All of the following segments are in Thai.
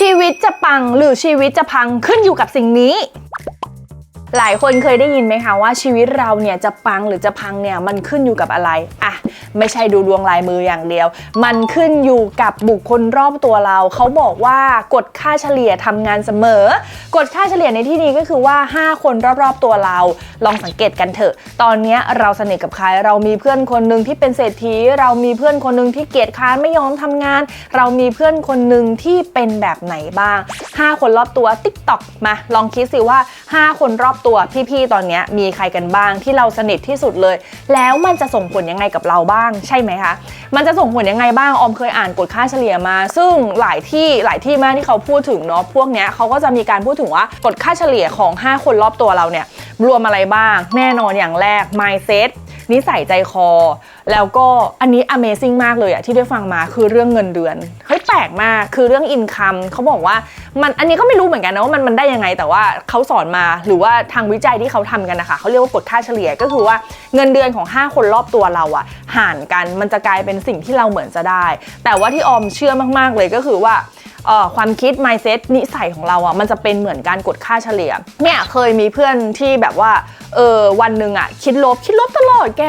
ชีวิตจะปังหรือชีวิตจะพังขึ้นอยู่กับสิ่งนี้ หลายคนเคยได้ยินไหมคะว่าชีวิตเราเนี่ยจะปังหรือจะพังเนี่ยมันขึ้นอยู่กับอะไรอะไม่ใช่ดูดวงลายมืออย่างเดียว มันขึ้นอยู่กับบุคคลรอบตัวเรา เขาบอกว่ากฎค่าเฉลี่ยทำงานเสมอกฎค่าเฉลี่ยในที่นี้ก็คือว่า 5 คนรอบๆตัวเรา ลองสังเกตกันเถอะ ตอนนี้เราสนิทกับใครเรามีเพื่อนคนหนึ่งที่เป็นเศรษฐี เรามีเพื่อนคนหนึ่งที่เกียจค้านไม่ยอมทำงาน เรามีเพื่อนคนหนึ่งที่เป็นแบบไหนบ้าง 5 คนรอบตัวติ๊กต็อกมาลองคิดสิว่า 5 คนรอบตัวพี่ๆตอนนี้มีใครกันบ้างที่เราสนิทที่สุดเลย แล้วมันจะส่งผลยังไงกับเราบ้าง ใช่ไหมคะมันจะส่งผลยังไงบ้างออมเคยอ่านกฎค่าเฉลี่ยมา ซึ่งหลายที่หลายที่มากที่เขาพูดถึงเนาะพวกเนี้ยเขาก็จะมีการพูดถึงว่ากฎค่าเฉลี่ยของ 5 คนรอบตัวเราเนี่ย รวมอะไรบ้าง แน่นอนอย่างแรก mindset นิสัยใจคอ แล้วก็อันนี้ Amazing มากเลยอะที่ได้ฟังมาคือเรื่องเงินเดือนเฮ้ยแปลกมากคือเรื่อง income เขาบอกว่ามันอันนี้ก็ไม่รู้เหมือนกันนะว่ามันมันได้ยังไง แต่ว่าเขาสอนมาหรือว่าทางวิจัยที่เขาทำกันนะคะเขาเรียกว่ากฎค่าเฉลี่ยก็คือว่าเงินเดือนของ 5 คนรอบตัวเราอะหารกันมันจะกลายเป็นสิ่งที่เราเหมือนจะได้ แต่ว่าที่ออมเชื่อมากๆเลยก็คือว่า ความคิด mindset นิสัยของเราอะมันจะเป็นเหมือนการกดค่าเฉลี่ยเนี่ยเคยมีเพื่อนที่แบบว่าเออวันหนึ่งอะคิดลบคิดลบตลอดแก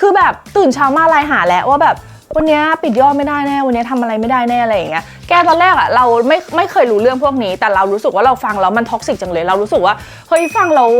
คือแบบตื่นเช้ามาไลน์หาแล้วว่าแบบวันนี้ปิดยอดไม่ได้แน่ วันนี้ยทำอะไรไม่ได้แน่อะไรอย่างเงี้ยแกตอนแรกอะเราไม่ไม่เคยรู้เรื่องพวกนี้ แต่เรารู้สึกว่าเราฟังแล้วมันท็อกซิกจังเลย เรารู้สึกว่าเฮ้ยฟังแล้ว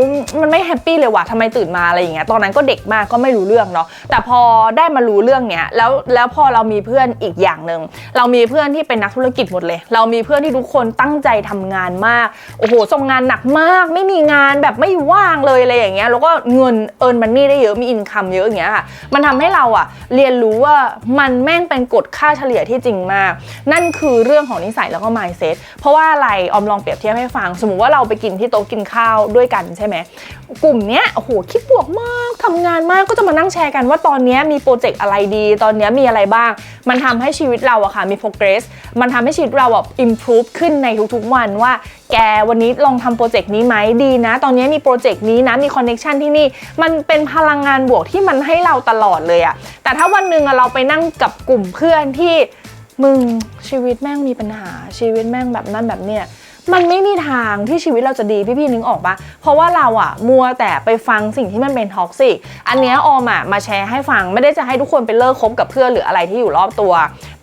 มันไม่แฮปปี้เลยว่ะทำไมตื่นมาอะไรอย่างเงี้ยตอนนั้นก็เด็กมากก็ไม่รู้เรื่องเนาะแต่พอได้มารู้เรื่องเนี้ยแล้วแล้วพอเรามีเพื่อนอีกอย่างหนึ่งเรามีเพื่อนที่เป็นนักธุรกิจหมดเลย เรามีเพื่อนที่ทุกคนตั้งใจทำงานมากโอ้โหส่งงานหนักมาก ไม่มีงานแบบไม่ว่างเลยอะไรอย่างเงี้ยแล้วก็เงินเอิร์นมันนี่ได้เยอะมีอินคัมเยอะอย่างเงี้ยค่ะมันทำให้เราอะเรียนรู้ว่ามันแม่งเป็นกฎค่าเฉลี่ยที่จริงมาก นั่นคือเรื่องของนิสัยแล้วก็ mindset เพราะว่าอะไรออมลองเปรียบเทียบให้ฟัง สมมุติว่าเราไปกินที่โต๊ะกินข้าวด้วยกันใช่ไหมกลุ่มเนี้ยโอ้โหคิดบวกมากทำงานมากก็จะมานั่งแชร์กันว่าตอนนี้มีโปรเจกต์อะไรดี ตอนนี้มีอะไรบ้าง มันทำให้ชีวิตเราอะค่ะมี progress มันทำให้ชีวิตเราอะ improve ขึ้นในทุกๆวันว่าแกวันนี้ลองทำโปรเจกต์นี้ไหมดีนะ ตอนนี้มีโปรเจกต์นี้นะมีคอนเน t ชันที่นี่ มันเป็นพลังงานบวกที่มันให้เราตลอดเลยอะแต่ถ้าวันหนึ่งเราไปนั่งกับกลุ่มเพื่อนที่ มึงชีวิตแม่งมีปัญหาชีวิตแม่งแบบนั้นแบบเนี้ยมันไม่มีทางที่ชีวิตเราจะดีพี่พี่ๆนึกออกปะเพราะว่าเราอะมัวแต่ไปฟังสิ่งที่มันเป็นท็อกซิกอันเนี้ยออมอะมาแชร์ให้ฟังไม่ได้จะให้ทุกคนไปเลิกคบกับเพื่อนหรืออะไรที่อยู่รอบตัว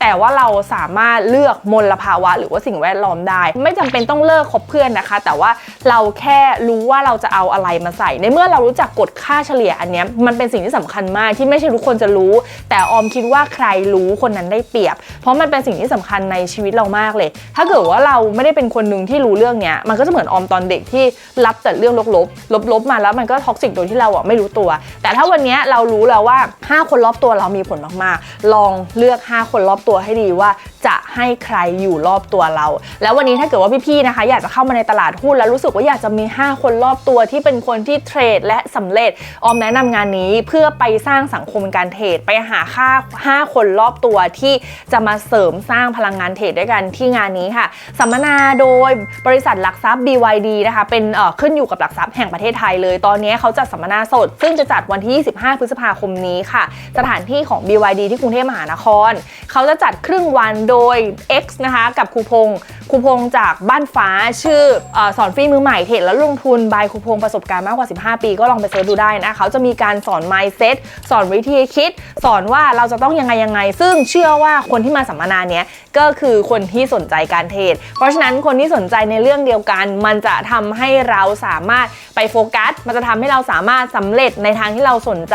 แต่ว่าเราสามารถเลือกมลภาวะ หรือว่าสิ่งแวดล้อมได้ ไม่จำเป็นต้องเลิกคบเพื่อนนะคะ แต่ว่าเราแค่รู้ว่าเราจะเอาอะไรมาใส่ ในเมื่อเรารู้จักกฎค่าเฉลี่ยอันนี้มันเป็นสิ่งที่สำคัญมากที่ไม่ใช่ทุกคนจะรู้ แต่ออมคิดว่าใครรู้คนนั้นได้เปรียบ เพราะมันเป็นสิ่งที่สำคัญในชีวิตเรามากเลย ถ้าเกิดว่าเราไม่ได้เป็นคนหนึ่งที่รู้เรื่องเนี้ยมันก็จะเหมือนออมตอนเด็กที่รับแต่เรื่องลบๆลบๆมาแล้วมันก็ท็อกซิกโดยที่เราอะไม่รู้ตัว แต่ถ้าวันนี้เรารู้แล้วว่า 5 คนรอบตัวเรามีผลมากๆ ลองเลือก 5 คนรอบตัวให้ดีว่าจะให้ใครอยู่รอบตัวเรา แล้ววันนี้ถ้าเกิดว่าพี่ๆนะคะ อยากจะเข้ามาในตลาดหุ้นแล้วรู้สึกว่าอยากจะมี 5 คนรอบตัวที่เป็นคนที่เทรดและสำเร็จ ออมแนะนำงานนี้เพื่อไปสร้างสังคมการเทรดไปหาค่า 5 คนรอบตัวที่จะมาเสริมสร้างพลังงานเทรดด้วยกันที่งานนี้ค่ะ สัมมนาโดยบริษัทหลักทรัพย์ BYD นะคะ เป็นขึ้นอยู่กับหลักทรัพย์แห่งประเทศไทยเลย ตอนนี้เขาจัดสัมมนาสด ซึ่งจะจัดวันที่ 25 พฤษภาคมนี้ค่ะ สถานที่ของ BYD ที่กรุงเทพมหานคร เขาจะจัดครึ่งวันโดย X นะคะกับครูพงครูพงจากบ้านฟ้าชื่ออสอนฟรีมือใหม่เทรดและลงทุนบายคูพงประสบการณ์มากกว่า 15 ปี ก็ลองไปเสิร์ชดูได้นะเขาจะมีการสอน mindset สอนวิธีคิด สอนว่าเราจะต้องยังไงยังไง ซึ่งเชื่อว่าคนที่มาสัมมนาเนี้ยก็คือคนที่สนใจการเทรดเพราะฉะนั้นคนที่สนใจในเรื่องเดียวกัน มันจะทำให้เราสามารถไปโฟกัส มันจะทำให้เราสามารถสำเร็จในทางที่เราสนใจ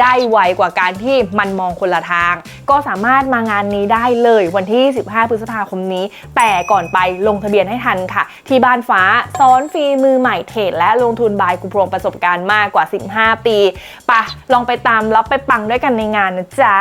ได้ไวกว่าการที่มันมองคนละทาง ก็สามารถมางานนี้ได้เลยวันที่ 15 พฤษภาคมนี้ แต่ก่อนไปลงทะเบียนให้ทันค่ะ ที่บ้านฟ้าสอนฟรีมือใหม่เทรดและลงทุนบายกุโปรงประสบการณ์มากกว่า 15 ปีปะลองไปตามแล้วไปปังด้วยกันในงานนะจ๊ะ